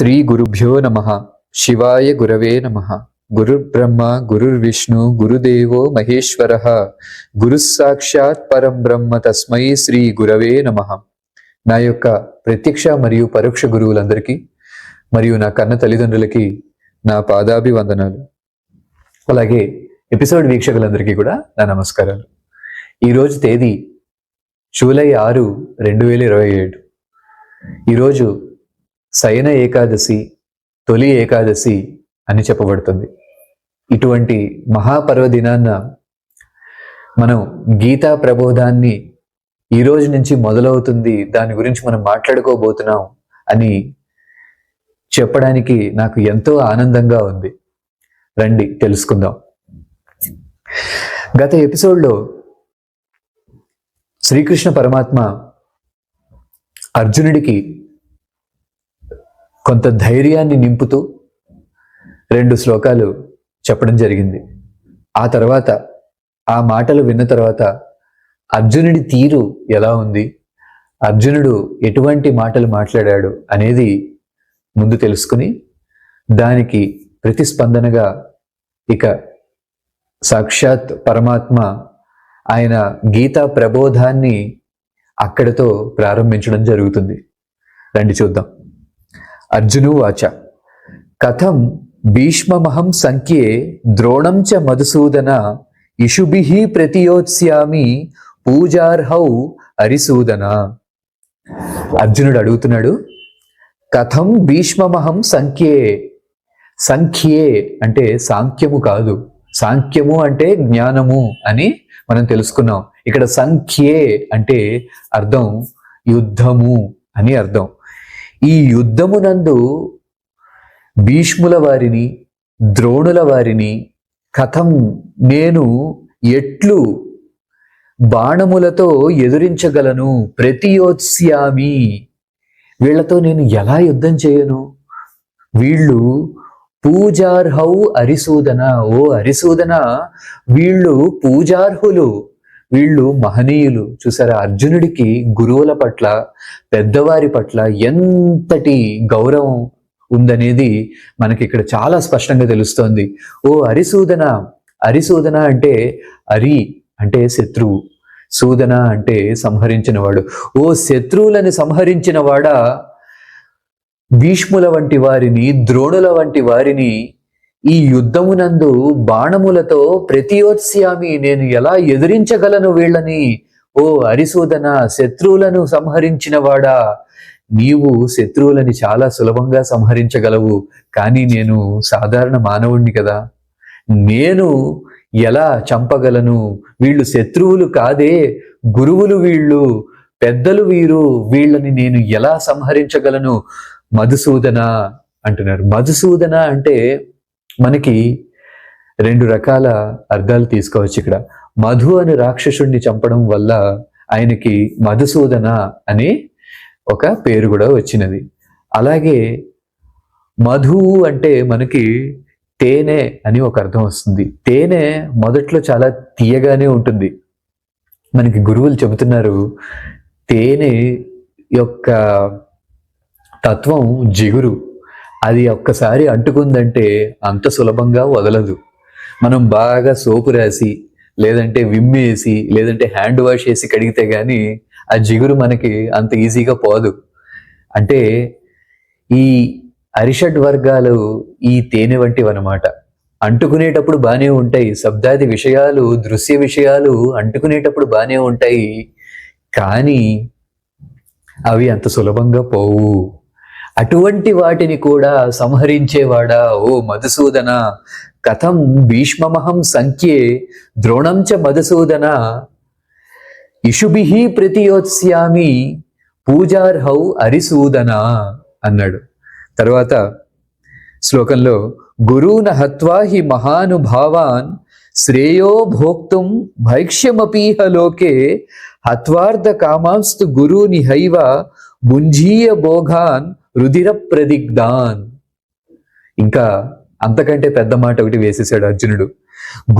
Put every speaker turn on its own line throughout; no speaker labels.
శ్రీ గురుభ్యో నమ. శివాయ గురవే నమ. గురుర్బ్రహ్మ గురుర్విష్ణు గురుదేవో మహేశ్వర. గురుస్సాక్షాత్ పరం బ్రహ్మ తస్మై శ్రీ గురవే నమ. నా యొక్క ప్రత్యక్ష మరియు పరోక్ష గురువులందరికీ మరియు నా కన్న తల్లిదండ్రులకి నా పాదాభివందనాలు. అలాగే ఎపిసోడ్ వీక్షకులందరికీ కూడా నా నమస్కారాలు. ఈరోజు తేదీ జూలై ఆరు రెండు వేల ఇరవై ఏడు. ఈరోజు శయన ఏకాదశి తొలి ఏకాదశి అని చెప్పబడుతుంది. ఇటువంటి మహాపర్వదినాన్న మనం గీతా ప్రబోధాన్ని ఈ రోజు నుంచి మొదలవుతుంది దాని గురించి మనం మాట్లాడుకోబోతున్నాం అని చెప్పడానికి నాకు ఎంతో ఆనందంగా ఉంది. రండి తెలుసుకుందాం. గత ఎపిసోడ్లో శ్రీకృష్ణ పరమాత్మ అర్జునుడికి కొంత ధైర్యాన్ని నింపుతూ రెండు శ్లోకాలు చెప్పడం జరిగింది. ఆ తర్వాత ఆ మాటలు విన్న తర్వాత అర్జునుడి తీరు ఎలా ఉంది? అర్జునుడు ఎటువంటి మాటలు మాట్లాడాడు అనేది ముందు తెలుసుకుని దానికి ప్రతిస్పందనగా ఇక సాక్షాత్ పరమాత్మ ఆయన గీతా ప్రబోధాన్ని అక్కడితో ప్రారంభించడం జరుగుతుంది. రండి చూద్దాం. అర్జును వాచ. కథం భీష్మమహం సంఖ్యే ద్రోణం చ మధుసూదన ఇషుభి ప్రతియోత్స్యామి పూజార్హౌ అరిసూదన. అర్జునుడు అడుగుతున్నాడు కథం భీష్మమహం సంఖ్యే సంఖ్యే అంటే సాంఖ్యము కాదు. సాంఖ్యము అంటే జ్ఞానము అని మనం తెలుసుకున్నాం. ఇక్కడ సంఖ్యే అంటే అర్థం యుద్ధము అని అర్థం. ఈ యుద్ధమునందు భీష్ముల వారిని ద్రోణుల వారిని కథం నేను ఎట్లు బాణములతో ఎదురించగలను ప్రతియోత్స్యామి. వీళ్ళతో నేను ఎలా యుద్ధం చేయను? వీళ్ళు పూజార్హౌ అరిసూదన. ఓ అరిసూదన వీళ్ళు పూజార్హులు. వీళ్ళు మహనీయులు. చూసారా? అర్జునుడికి గురువుల పట్ల పెద్దవారి పట్ల ఎంతటి గౌరవం ఉందనేది మనకి ఇక్కడ చాలా స్పష్టంగా తెలుస్తోంది. ఓ అరిసూదన అరిసూదన అంటే అరి అంటే శత్రువు. సూదన అంటే సంహరించినవాడు. ఓ శత్రువులని సంహరించినవాడా? భీష్ముల వంటి వారిని ద్రోణుల వంటి వారిని ఈ యుద్ధమునందు బాణములతో ప్రతియోత్స్యామి నేను ఎలా ఎదిరించగలను వీళ్ళని? ఓ అరిసూదన శత్రువులను సంహరించినవాడా? నీవు శత్రువులని చాలా సులభంగా సంహరించగలవు కానీ నేను సాధారణ మానవుణ్ణి కదా. నేను ఎలా చంపగలను? వీళ్ళు శత్రువులు కాదే గురువులు వీళ్ళు పెద్దలు వీరు వీళ్ళని నేను ఎలా సంహరించగలను? మధుసూదన అంటున్నారు. మధుసూదన అంటే మనకి రెండు రకాల అర్థాలు తీసుకోవచ్చు ఇక్కడ. మధు అని రాక్షసుణ్ణి చంపడం వల్ల ఆయనకి మధుసూదన అనే ఒక పేరు కూడా వచ్చినది. అలాగే మధు అంటే మనకి తేనె అని ఒక అర్థం వస్తుంది. తేనె మొదట్లో చాలా తీయగానే ఉంటుంది. మనకి గురువులు చెబుతున్నారు తేనె యొక్క తత్వం జిగురు. అది ఒక్కసారి అంటుకుందంటే అంత సులభంగా వదలదు. మనం బాగా సోపు రాసి లేదంటే విమ్మేసి లేదంటే హ్యాండ్ వాష్ వేసి కడిగితే కానీ ఆ జిగురు మనకి అంత ఈజీగా పోదు. అంటే ఈ అరిషడ్ వర్గాలు ఈ తేనె వంటివి అనమాట అంటుకునేటప్పుడు బాగానే ఉంటాయి. శబ్దాది విషయాలు దృశ్య విషయాలు అంటుకునేటప్పుడు బాగానే ఉంటాయి. కానీ అవి అంత సులభంగా పోవు. అటువంటి వాటిని కూడా సంహరించేవాడా? ఓ మధుసూదన కథం భీష్మమహం సంఖ్యే ద్రోణం చ మధుసూదన. ఇషుభిః ప్రతియోత్స్యామి పూజార్హౌ అరిసూదన అన్నాడు. తర్వాత శ్లోకంలో గురూన హత్వా హి మహానుభావాన్ శ్రేయో భోక్తుం భైక్ష్యమపీహ లోకే హత్వార్థ కామాంస్తు గురూని హైవ భుంజీయ భోగాన్ రుధిర ప్రదిగ్ధాన్. ఇంకా అంతకంటే పెద్ద మాట ఒకటి వేసేశాడు అర్జునుడు.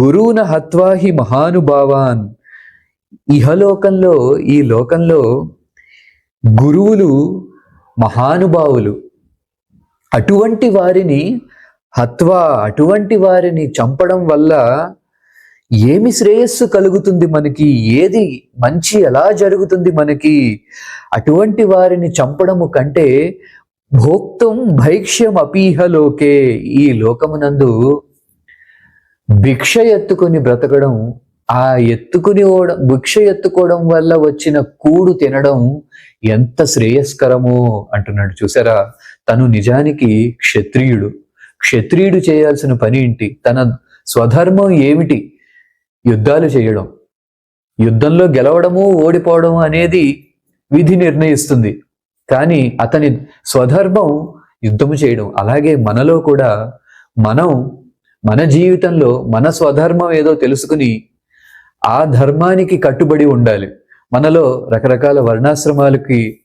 గురువున హత్వాహి మహానుభావాన్. ఇహలోకంలో ఈ లోకంలో గురువులు మహానుభావులు అటువంటి వారిని హత్వా అటువంటి వారిని చంపడం వల్ల ఏమి శ్రేయస్సు కలుగుతుంది మనకి? ఏది మంచి ఎలా జరుగుతుంది మనకి? అటువంటి వారిని చంపడము కంటే భోక్తం భైక్ష్యం అపీహలోకే ఈ లోకమునందు భిక్ష ఎత్తుకొని బ్రతకడం ఆ ఎత్తుకుని ఓడం భిక్ష ఎత్తుకోవడం వల్ల వచ్చిన కూడు తినడం ఎంత శ్రేయస్కరమో అంటున్నాడు. చూసారా? తను నిజానికి క్షత్రియుడు. క్షత్రియుడు చేయాల్సిన పని ఏంటి? తన స్వధర్మం ఏమిటి? యుద్ధాలు చేయడం. యుద్ధంలో గెలవడము ఓడిపోవడం అనేది విధి నిర్ణయిస్తుంది. కానీ అతని స్వధర్మం యుద్ధము చేయడం. అలాగే మనలో కూడా మనం మన జీవితంలో మన స్వధర్మం ఏదో తెలుసుకుని ఆ ధర్మానికి కట్టుబడి ఉండాలి. మనలో రకరకాల వర్ణాశ్రమాలకి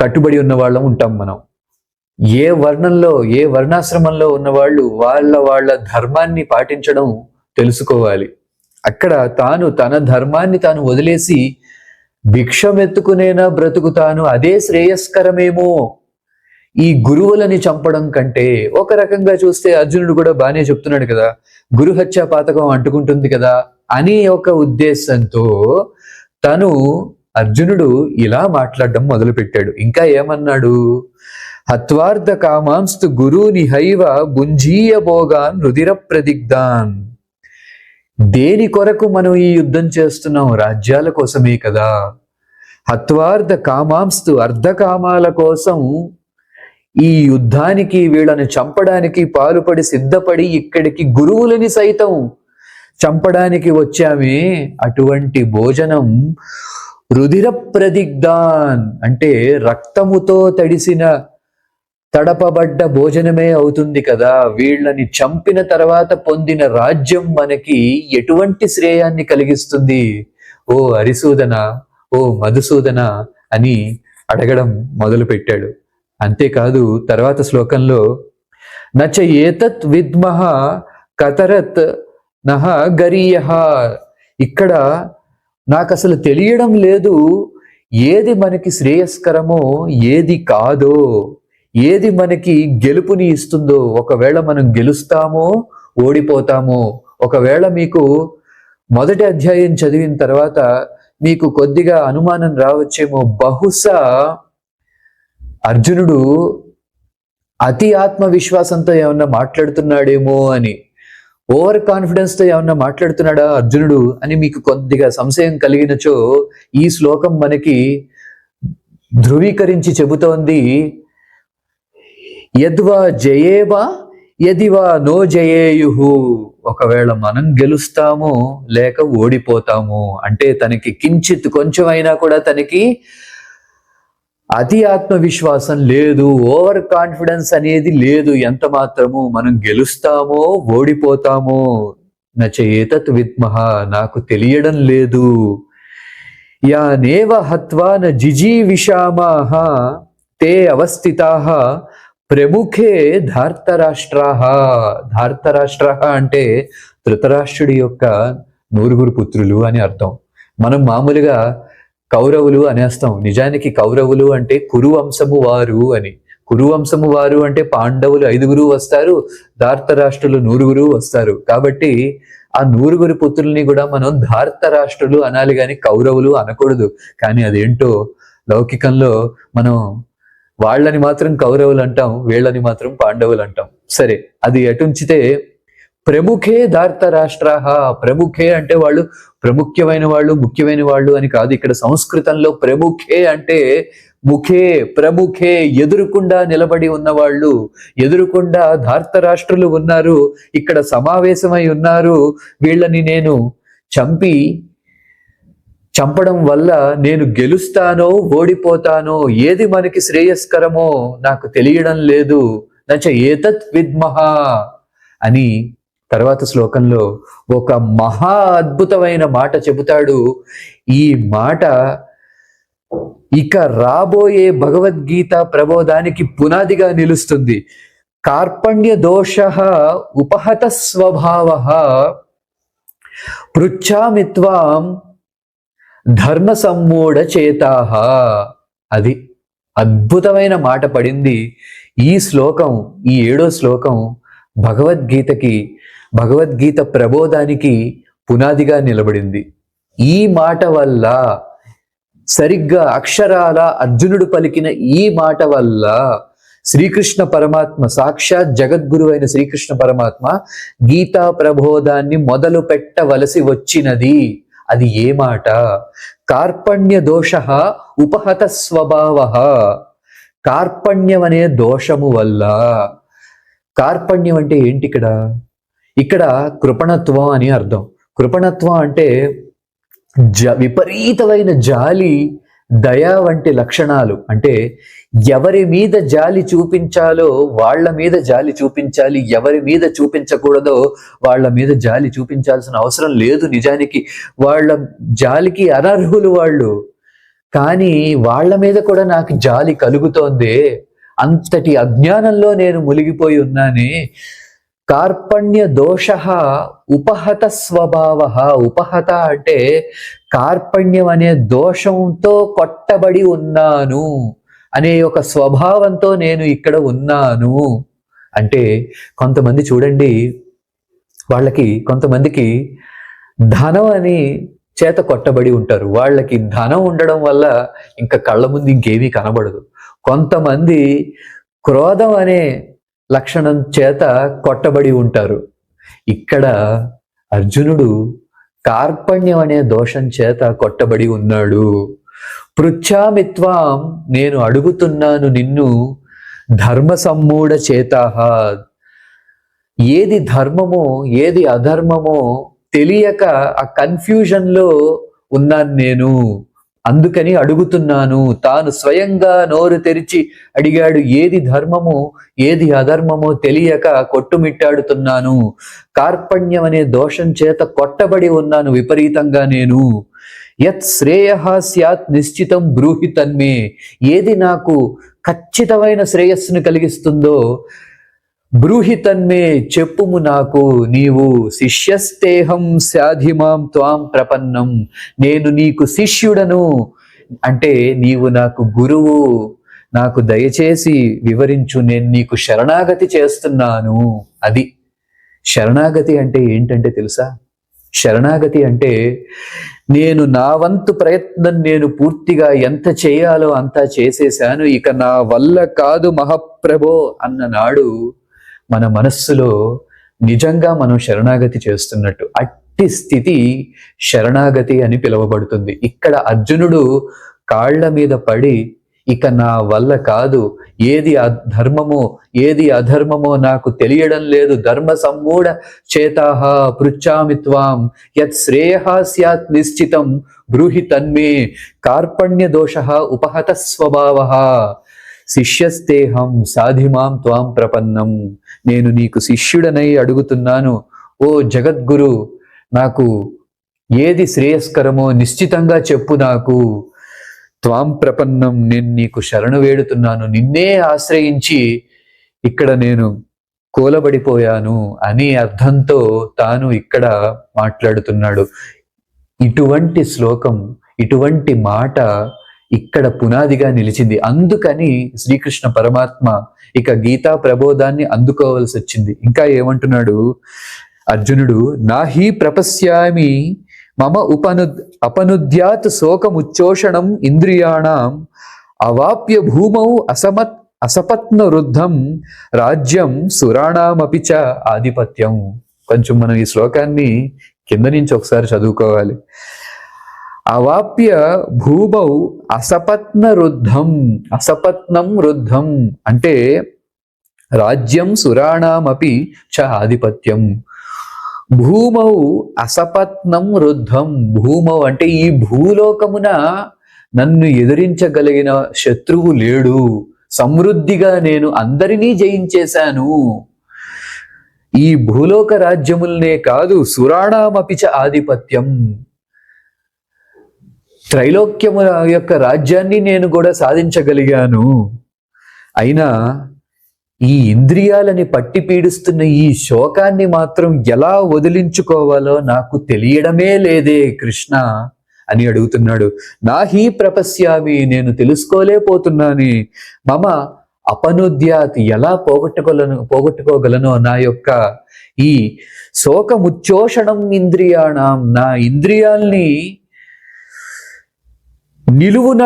కట్టుబడి ఉన్న వాళ్ళం ఉంటాం మనం. ఏ వర్ణంలో ఏ వర్ణాశ్రమంలో ఉన్న వాళ్ళు వాళ్ళ వాళ్ళ ధర్మాన్ని పాటించడం తెలుసుకోవాలి. అక్కడ తాను తన ధర్మాన్ని తాను వదిలేసి భిక్షమెత్తుకునేనా బ్రతుకుతాను? అదే శ్రేయస్కరమేమో. ఈ గురువులని చంపడం కంటే ఒక రకంగా చూస్తే అర్జునుడు కూడా బాగానే చెప్తున్నాడు కదా గురుహత్య పాతకం అంటుకుంటుంది కదా అని ఒక ఉద్దేశంతో తను అర్జునుడు ఇలా మాట్లాడడం మొదలుపెట్టాడు. ఇంకా ఏమన్నాడు? హత్వార్థ కామాంస్తు గురుని హైవ భుంజీయ భోగాన్ రుదిర ప్రదిగ్ధాన్. దేని కొరకు మనం ఈ యుద్ధం చేస్తున్నాం? రాజ్యాల కోసమే కదా. హత్వార్థ కామాంస్తు అర్ధకామాల కోసం ఈ యుద్ధానికి వీళ్ళని చంపడానికి పాలుపడి సిద్ధపడి ఇక్కడికి గురువులని సైతం చంపడానికి వచ్చామే. అటువంటి భోజనం రుధిర ప్రదిగ్ధాన్ అంటే రక్తముతో తడిసిన తడపబడ్డ భోజనమే అవుతుంది కదా. వీళ్ళని చంపిన తర్వాత పొందిన రాజ్యం మనకి ఎటువంటి శ్రేయాన్ని కలిగిస్తుంది? ఓ హరిసూదన ఓ మధుసూదన అని అడగడం మొదలు పెట్టాడు అంతేకాదు తర్వాత శ్లోకంలో నచ ఏతత్ విద్మహ కతరత్ నహ గరీయ. ఇక్కడ నాకు అసలు తెలియడం లేదు ఏది మనకి శ్రేయస్కరమో ఏది కాదో. ఏది మనకి గెలుపుని ఇస్తుందో ఒకవేళ మనం గెలుస్తామో ఓడిపోతామో ఒకవేళ మీకు మొదటి అధ్యాయం చదివిన తర్వాత మీకు కొద్దిగా అనుమానం రావచ్చేమో బహుశా అర్జునుడు అతి ఆత్మవిశ్వాసంతో ఏమన్నా మాట్లాడుతున్నాడేమో అని ఓవర్ కాన్ఫిడెన్స్తో ఏమన్నా మాట్లాడుతున్నాడా అర్జునుడు అని మీకు కొద్దిగా సంశయం కలిగినచో ఈ శ్లోకం మనకి ధృవీకరించి చెబుతోంది. యద్వా జయేవా యదివా నో జయేయుహు. ఒకవేళ మనం గెలుస్తాము లేక ఓడిపోతాము అంటే తనకి కించిత్ కొంచెమైనా కూడా తనకి అతి ఆత్మవిశ్వాసం లేదు ఓవర్ కాన్ఫిడెన్స్ అనేది లేదు ఎంత మాత్రము మనం గెలుస్తామో ఓడిపోతామో నచేతత్ విద్మహ నాకు తెలియడం లేదు. యానేవ హత్వా న జిజీవిషామాహ తే అవస్థితాహ ప్రముఖే ధార్తరాష్ట్రాహ. ధార్తరాష్ట్ర అంటే ధృతరాష్ట్రుడి యొక్క నూరుగురు పుత్రులు అని అర్థం. మనం మామూలుగా కౌరవులు అనేస్తాం నిజానికి కౌరవులు అంటే కురువంశము వారు అని. కురువంశము వారు అంటే పాండవులు ఐదుగురు వస్తారు ధార్తరాష్ట్రులు నూరుగురు వస్తారు. కాబట్టి ఆ నూరుగురు పుత్రుల్ని కూడా మనం ధార్తరాష్ట్రులు అనాలి కానీ కౌరవులు అనకూడదు. కానీ అదేంటో లౌకికంలో మనం వాళ్ళని మాత్రం కౌరవులు అంటాం వీళ్ళని మాత్రం పాండవులు అంటాం సరే అది ఎటుంచితే ప్రముఖే దార్త రాష్ట్రాహ ప్రముఖే అంటే వాళ్ళు ప్రముఖ్యమైన వాళ్ళు ముఖ్యమైన వాళ్ళు అని కాదు ఇక్కడ సంస్కృతంలో ప్రముఖే అంటే ముఖే ప్రముఖే ఎదురుకుండా నిలబడి ఉన్నవాళ్ళు ఎదురుకుండా ధార్తరాష్ట్రులు ఉన్నారు ఇక్కడ సమావేశమై ఉన్నారు వీళ్ళని నేను చంపి చంపడం వల్ల నేను గెలుస్తానో ఓడిపోతానో ఏది మనకి శ్రేయస్కరమో నాకు తెలియడం లేదు. నచ ఏతత్ విద్మహ అని తర్వాత శ్లోకంలో ఒక మహా అద్భుతమైన మాట చెబుతాడు. ఈ మాట ఇక రాబోయే భగవద్గీత ప్రబోధానికి పునాదిగా నిలుస్తుంది. కార్పణ్య దోష ఉపహత స్వభావ పృచ్ఛామిత్వాం ధర్మ సమ్మూఢ చేతాహ. అది అద్భుతమైన మాట పడింది. ఈ శ్లోకం ఈ ఏడో శ్లోకం భగవద్గీతకి భగవద్గీత ప్రబోధానికి పునాదిగా నిలబడింది. ఈ మాట వల్ల సరిగ్గా అక్షరాల అర్జునుడు పలికిన ఈ మాట వల్ల శ్రీకృష్ణ పరమాత్మ సాక్షాత్ జగద్గురు అయిన శ్రీకృష్ణ పరమాత్మ గీతా ప్రబోధాన్ని మొదలు పెట్టవలసి వచ్చినది. అది ఏ మాట? కార్పణ్య దోష ఉపహత స్వభావ. కార్పణ్యం అనే దోషము వల్ల. కార్పణ్యం అంటే ఏంటి ఇక్కడ? ఇక్కడ కృపణత్వం అని అర్థం. కృపణత్వం అంటే జ విపరీతమైన జాలి దయా వంటి లక్షణాలు అంటే ఎవరి మీద జాలి చూపించాలో వాళ్ళ మీద జాలి చూపించాలి ఎవరి మీద చూపించకూడదో వాళ్ళ మీద జాలి చూపించాల్సిన అవసరం లేదు నిజానికి. వాళ్ళ జాలికి అనర్హులు వాళ్ళు. కానీ వాళ్ళ మీద కూడా నాకు జాలి కలుగుతోంది. అంతటి అజ్ఞానంలో నేను మునిగిపోయి ఉన్నానే. కార్పణ్య దోష ఉపహత స్వభావ ఉపహత అంటే కార్పణ్యం అనే దోషంతో కొట్టబడి ఉన్నాను అనే ఒక స్వభావంతో నేను ఇక్కడ ఉన్నాను. అంటే కొంతమంది చూడండి వాళ్ళకి కొంతమందికి ధనం అని చేత కొట్టబడి ఉంటారు. వాళ్ళకి ధనం ఉండడం వల్ల ఇంకా కళ్ళ ముందు ఇంకేమీ కనబడదు. కొంతమంది క్రోధం అనే లక్షణం చేత కొట్టబడి ఉంటారు. ఇక్కడ అర్జునుడు కార్పణ్యం అనే దోషం చేత కొట్టబడి ఉన్నాడు. పృచ్ఛామిత్వాం నేను అడుగుతున్నాను నిన్ను ధర్మ సమ్మూఢ చేతాహ. ఏది ధర్మమో ఏది అధర్మమో తెలియక ఆ కన్ఫ్యూజన్లో ఉన్నాను నేను. అందుకని అడుగుతున్నాను తాను స్వయంగా నోరు తెరిచి అడిగాడు ఏది ధర్మము ఏది అధర్మమో తెలియక కొట్టుమిట్టాడుతున్నాను. కార్పణ్యం అనే దోషం చేత కొట్టబడి ఉన్నాను విపరీతంగా నేను. యత్ శ్రేయ స్యాత్ నిశ్చితం బ్రూహి తన్మే. ఏది నాకు ఖచ్చితమైన శ్రేయస్సును కలిగిస్తుందో బ్రూహి తన్మే చెప్పుము నాకు నీవు శిష్యస్తేహం శాధిమాం త్వాం ప్రపన్నం. నేను నీకు శిష్యుడను అంటే నీవు నాకు గురువు నాకు దయచేసి వివరించు నేను నీకు శరణాగతి చేస్తున్నాను. అది. శరణాగతి అంటే ఏంటంటే తెలుసా? శరణాగతి అంటే నేను నా వంతు ప్రయత్నం నేను పూర్తిగా ఎంత చేయాలో అంతా చేసేశాను ఇక నా వల్ల కాదు మహాప్రభో అన్న నాడు మన మనస్సులో నిజంగా మనం శరణాగతి చేస్తున్నట్టు అట్టి స్థితి శరణాగతి అని పిలువబడుతుంది. ఇక్కడ అర్జునుడు కాళ్ళ మీద పడి ఇక నా వల్ల కాదు ఏది ధర్మమో ఏది అధర్మమో నాకు తెలియడం లేదు. ధర్మ సమ్మూఢ చేతాహ పృచ్ఛామిత్వాం యత్ శ్రేయ స్యాత్ నిశ్చితం బ్రూహి తన్మే కార్పణ్య దోష ఉపహత స్వభావ. శిష్యస్తేహం సాధిమాం త్వాం ప్రపన్నం. నేను నీకు శిష్యుడనై అడుగుతున్నాను. ఓ జగద్గురు నాకు ఏది శ్రేయస్కరమో నిశ్చితంగా చెప్పు నాకు. త్వాం ప్రపన్నం నేను నీకు శరణు వేడుతున్నాను. నిన్నే ఆశ్రయించి ఇక్కడ నేను కూలబడిపోయాను అని అర్థంతో తాను ఇక్కడ మాట్లాడుతున్నాడు. ఇటువంటి శ్లోకం ఇటువంటి మాట ఇక్కడ పునాదిగా నిలిచింది. అందుకని శ్రీకృష్ణ పరమాత్మ ఇక గీతా ప్రబోధాన్ని అందుకోవలసి వచ్చింది. ఇంకా ఏమంటున్నాడు? అర్జునుడు నాహి ప్రపశ్యామి మమ ఉపను అపనుద్యాత్ శోకముచ్చోషణం ఇంద్రియాణం అవాప్య భూమౌ అసమత్ అసపత్న వృద్ధం రాజ్యం సురాణామపి చ ఆధిపత్యం. కొంచెం మనం ఈ శ్లోకాన్ని కింద నుంచి ఒకసారి చదువుకోవాలి. అవాప్య భూభౌ అసపత్న రుద్ధం అసపత్నం రుద్ధం అంటే రాజ్యం సురాణమపి చ ఆధిపత్యం. భూమౌ అసపత్నం రుద్ధం భూమౌ అంటే ఈ భూలోకమున నన్ను ఎదిరించగలిగిన శత్రువు లేడు. సమృద్ధిగా నేను అందరినీ జయించేశాను. ఈ భూలోక రాజ్యములనే కాదు సురాణమపి చ ఆధిపత్యం. త్రైలోక్యము యొక్క రాజ్యాన్ని నేను కూడా సాధించగలిగాను. అయినా ఈ ఇంద్రియాలని పట్టి పీడిస్తున్న ఈ శోకాన్ని మాత్రం ఎలా వదిలించుకోవాలో నాకు తెలియడమే లేదే కృష్ణ అని అడుగుతున్నాడు. నా హీ ప్రపశ్యామి నేను తెలుసుకోలేకపోతున్నాను. మమ అపనుద్యాత్ ఎలా పోగొట్టుకోలను పోగొట్టుకోగలను నా యొక్క ఈ శోకముచ్చోషణం ఇంద్రియాణం? నా ఇంద్రియాల్ని నిలువున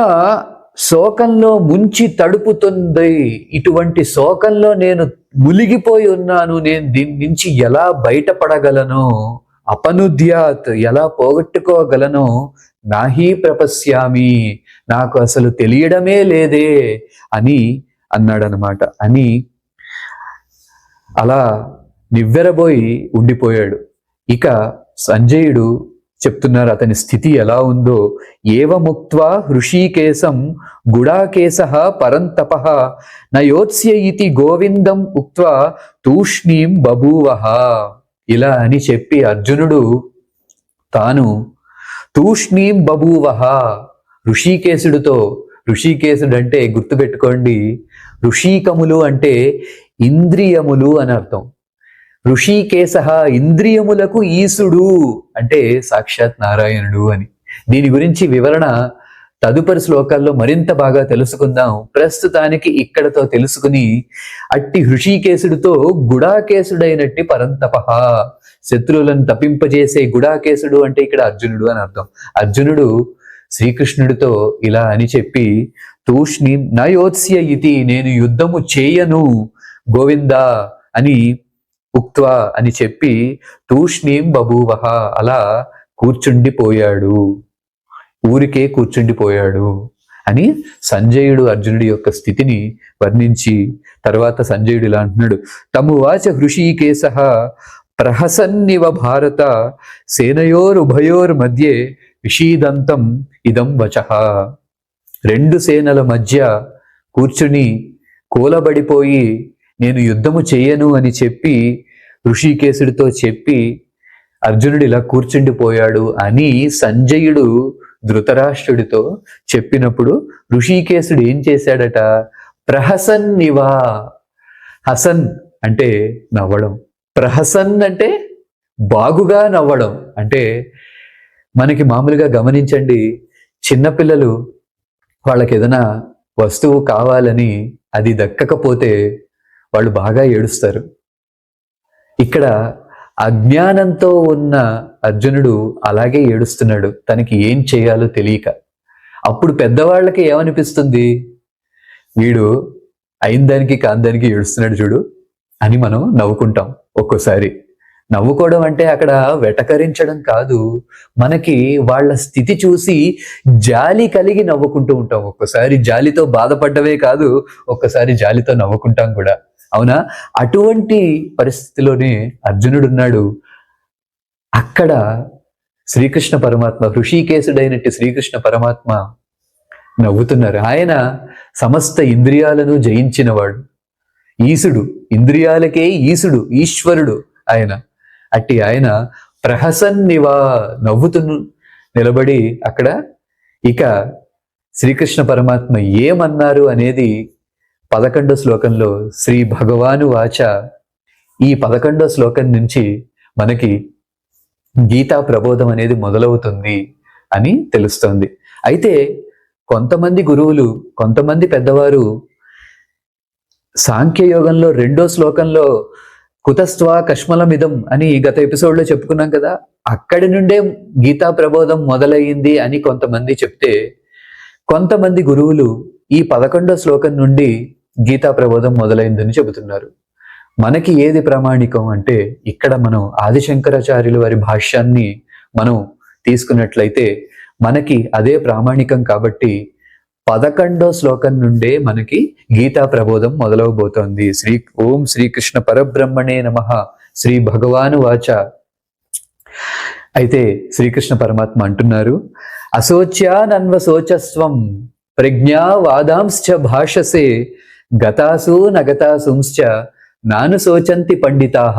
శోకంలో ముంచి తడుపుతుంది. ఇటువంటి శోకంలో నేను మునిగిపోయి ఉన్నాను. నేను దీని నుంచి ఎలా బయటపడగలను? అపనుద్యాత్ ఎలా పోగొట్టుకోగలను? నాహీ ప్రపశ్యామి నాకు అసలు తెలియడమే లేదే అని అన్నాడనమాట. అని అలా నివ్వెరబోయి ఉండిపోయాడు. ఇక సంజయుడు చెప్తున్నారు. అతని స్థితి ఎలా ఉందో. ఏవముక్త్వా హృషీకేశం గుడాకేశ పరంతప నయోత్స్య ఇతి గోవిందం ఉక్త్వా తూష్ణీం బభూవహ ఇలా అని చెప్పి అర్జునుడు తాను తూష్ణీం బభూవహ ఋషికేశుడితో ఋషికేశుడు అంటే గుర్తుపెట్టుకోండి ఋషికములు అంటే ఇంద్రియములు అని అర్థం. ఋషికేశ ఇంద్రియములకు ఈసుడు అంటే సాక్షాత్ నారాయణుడు అని. దీని గురించి వివరణ తదుపరి శ్లోకాల్లో మరింత బాగా తెలుసుకుందాం. ప్రస్తుతానికి ఇక్కడతో తెలుసుకుని అట్టి హృషికేశుడితో గుడాకేశుడైనట్టి పరంతప శత్రువులను తప్పింపజేసే గుడాకేశుడు అంటే ఇక్కడ అర్జునుడు అని అర్థం. అర్జునుడు శ్రీకృష్ణుడితో ఇలా అని చెప్పి తూష్ణి నయోత్స్య ఇతి నేను యుద్ధము చేయను గోవిందా అని ఉక్త్వా అని చెప్పి తూష్ణీం బభూవహ అలా కూర్చుండిపోయాడు. ఊరికే కూర్చుండిపోయాడు అని సంజయుడు అర్జునుడి యొక్క స్థితిని వర్ణించి తర్వాత సంజయుడు ఇలా అంటున్నాడు. తము వాచ హృషీకేశ ప్రహసన్నివ భారత సేనయోరుభయోర్ మధ్య విషీదంతం ఇదం వచః. రెండు సేనల మధ్య కూర్చుని కూలబడిపోయి నేను యుద్ధము చేయను అని చెప్పి ఋషికేశుడితో చెప్పి అర్జునుడు ఇలా కూర్చుండిపోయాడు అని సంజయుడు ధృతరాష్ట్రుడితో చెప్పినప్పుడు ఋషికేశుడు ఏం చేశాడట? ప్రహసన్ నివా. హసన్ అంటే నవ్వడం. ప్రహసన్ అంటే బాగుగా నవ్వడం. అంటే మనకి మామూలుగా గమనించండి చిన్నపిల్లలు వాళ్ళకి ఏదైనా వస్తువు కావాలని అది దక్కకపోతే వాళ్ళు బాగా ఏడుస్తారు. ఇక్కడ అజ్ఞానంతో ఉన్న అర్జునుడు అలాగే ఏడుస్తున్నాడు. తనకి ఏం చేయాలో తెలియక. అప్పుడు పెద్దవాళ్ళకి ఏమనిపిస్తుంది? వీడు అయిన దానికి కాని దానికి ఏడుస్తున్నాడు చూడు అని మనం నవ్వుకుంటాం ఒక్కోసారి. నవ్వుకోవడం అంటే అక్కడ వెటకరించడం కాదు. మనకి వాళ్ళ స్థితి చూసి జాలి కలిగి నవ్వుకుంటూ ఉంటాం. ఒక్కోసారి జాలితో బాధపడ్డవే కాదు ఒక్కసారి జాలితో నవ్వుకుంటాం కూడా. అవునా? అటువంటి పరిస్థితిలోనే అర్జునుడు ఉన్నాడు అక్కడ శ్రీకృష్ణ పరమాత్మ హృషికేశుడైనట్టు శ్రీకృష్ణ పరమాత్మ నవ్వుతున్నారు. ఆయన సమస్త ఇంద్రియాలను జయించినవాడు. ఈసుడు ఇంద్రియాలకే ఈసుడు ఈశ్వరుడు ఆయన. అట్టి ఆయన ప్రహసన్నివా నవ్వుతు నిలబడి అక్కడ ఇక శ్రీకృష్ణ పరమాత్మ ఏమన్నారు అనేది పదకొండో శ్లోకంలో శ్రీ భగవాను వాచ. ఈ పదకొండో శ్లోకం నుంచి మనకి గీతా ప్రబోధం అనేది మొదలవుతుంది అని తెలుస్తోంది. అయితే కొంతమంది గురువులు కొంతమంది పెద్దవారు సాంఖ్యయోగంలో రెండో శ్లోకంలో కుతస్త్వా కష్మలమిదం అని గత ఎపిసోడ్లో చెప్పుకున్నాం కదా అక్కడి నుండే గీతా ప్రబోధం మొదలయ్యింది అని కొంతమంది చెప్తే కొంతమంది గురువులు ఈ పదకొండో శ్లోకం నుండి గీతా ప్రబోధం మొదలైందని చెబుతున్నారు. మనకి ఏది ప్రామాణికం అంటే ఇక్కడ మనం ఆదిశంకరాచార్యుల వారి భాష్యాన్ని మనం తీసుకున్నట్లయితే మనకి అదే ప్రామాణికం కాబట్టి పదకొండో శ్లోకం నుండే మనకి గీతా ప్రబోధం మొదలవబోతోంది. శ్రీ ఓం శ్రీకృష్ణ పరబ్రహ్మణే నమ. శ్రీ భగవాను వాచ. అయితే శ్రీకృష్ణ పరమాత్మ అంటున్నారు అశోచ్యానన్వశోచస్వం ప్రజ్ఞా వాదాంశ్చ భాషసే గతాసు నగతాసుంశ్చ నాను శోచంతి పండితాహ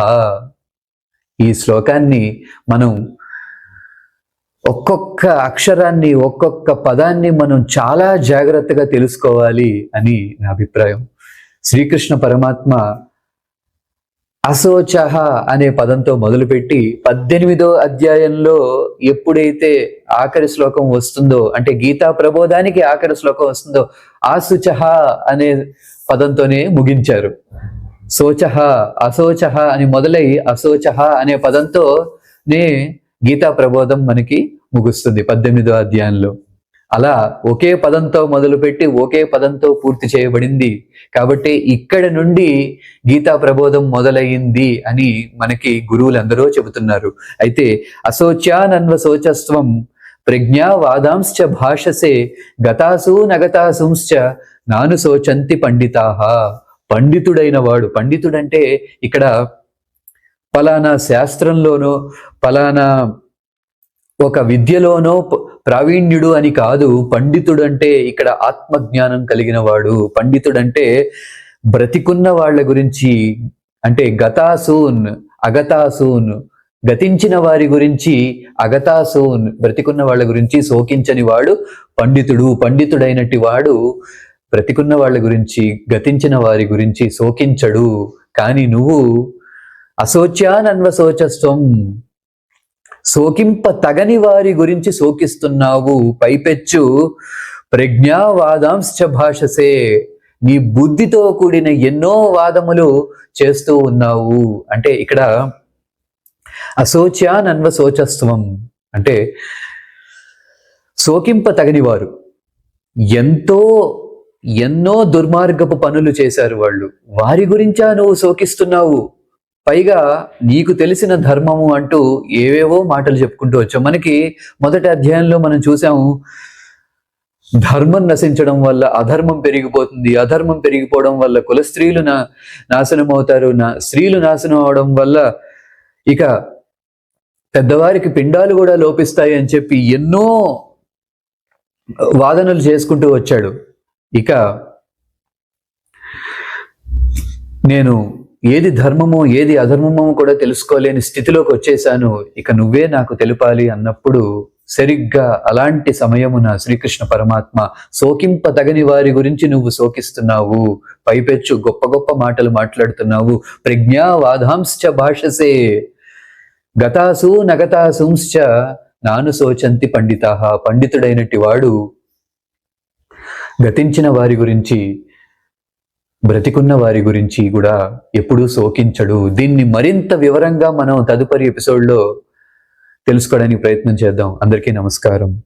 ఈ శ్లోకాన్ని మనం ఒక్కొక్క అక్షరాన్ని ఒక్కొక్క పదాన్ని మనం చాలా జాగ్రత్తగా తెలుసుకోవాలి అని నా అభిప్రాయం. శ్రీకృష్ణ పరమాత్మ అసోచహ అనే పదంతో మొదలుపెట్టి పద్దెనిమిదో అధ్యాయంలో ఎప్పుడైతే ఆఖరి శ్లోకం వస్తుందో అంటే గీతా ప్రబోధానికి ఆఖరి శ్లోకం వస్తుందో ఆశుచహ అనే పదంతోనే ముగించారు. శోచహ అసోచహ అని మొదలై అశోచహ అనే పదంతోనే గీతా ప్రబోధం మనకి ముగుస్తుంది పద్దెనిమిదో అధ్యాయంలో. అలా ఒకే పదంతో మొదలుపెట్టి ఒకే పదంతో పూర్తి చేయబడింది. కాబట్టి ఇక్కడ నుండి గీతా ప్రబోధం మొదలయ్యింది అని మనకి గురువులందరూ చెబుతున్నారు. అయితే అశోచ్యానన్వ శోచస్వం ప్రజ్ఞా వాదాంశ్చ భాషసే గతాసు నగతాసుంశ్చ నాను శోచంతి పండితాహ పండితుడైన వాడు పండితుడంటే ఇక్కడ ఫలానా శాస్త్రంలోనో ఫలానా ఒక విద్యలోనో ప్రావీణ్యుడు అని కాదు పండితుడు అంటే ఇక్కడ ఆత్మజ్ఞానం కలిగిన వాడు పండితుడంటే బ్రతికున్న వాళ్ళ గురించి అంటే గతాసూన్ అగతాసూన్ గతించిన వారి గురించి అగతాసూన్ బ్రతికున్న వాళ్ళ గురించి శోకించని వాడు పండితుడు. పండితుడైనటి వాడు బ్రతికున్న వాళ్ళ గురించి గతించిన వారి గురించి శోకించడు. కానీ నువ్వు అశోచ్యానన్వశోచస్వం శోకింప తగని వారి గురించి శోకిస్తున్నావు. పైపెచ్చు. ప్రజ్ఞావాదాంశ భాషసే. నీ బుద్ధితో కూడిన ఎన్నో వాదములు చేస్తూ ఉన్నావు. అంటే ఇక్కడ అశోచ్యానన్వ శోచస్వం అంటే శోకింప తగని వారు ఎంతో ఎన్నో దుర్మార్గపు పనులు చేశారు వాళ్ళు. వారి గురించా నువ్వు శోకిస్తున్నావు? పైగా నీకు తెలిసిన ధర్మము అంటూ ఏవేవో మాటలు చెప్పుకుంటూ వచ్చాం. మనకి మొదటి అధ్యాయంలో మనం చూసాము ధర్మం నశించడం వల్ల అధర్మం పెరిగిపోతుంది. అధర్మం పెరిగిపోవడం వల్ల కుల స్త్రీలు నా నాశనం అవుతారు నా స్త్రీలు నాశనం అవడం వల్ల ఇక పెద్దవారికి పిండాలు కూడా లోపిస్తాయి అని చెప్పి ఎన్నో వాదనలు చేసుకుంటూ వచ్చాడు. ఇక నేను ఏది ధర్మమో ఏది అధర్మమో కూడా తెలుసుకోలేని స్థితిలోకి వచ్చేసాను ఇక నువ్వే నాకు తెలిపాలి అన్నప్పుడు సరిగ్గా అలాంటి సమయమున శ్రీకృష్ణ పరమాత్మ శోకింపదగని వారి గురించి నువ్వు శోకిస్తున్నావు. పైపెచ్చు గొప్ప గొప్ప మాటలు మాట్లాడుతున్నావు. ప్రజ్ఞావాదాంశ్చ భాషసే. గతాసు నగతాసుంశ్చ. నాను శోచంతి పండితాహ పండితుడైనటి వాడు గతించిన వారి గురించి బ్రతికున్న వారి గురించి కూడా ఎప్పుడూ శోకించడు. దీన్ని మరింత వివరంగా మనం తదుపరి ఎపిసోడ్లో తెలుసుకోవడానికి ప్రయత్నం చేద్దాం. అందరికీ నమస్కారం.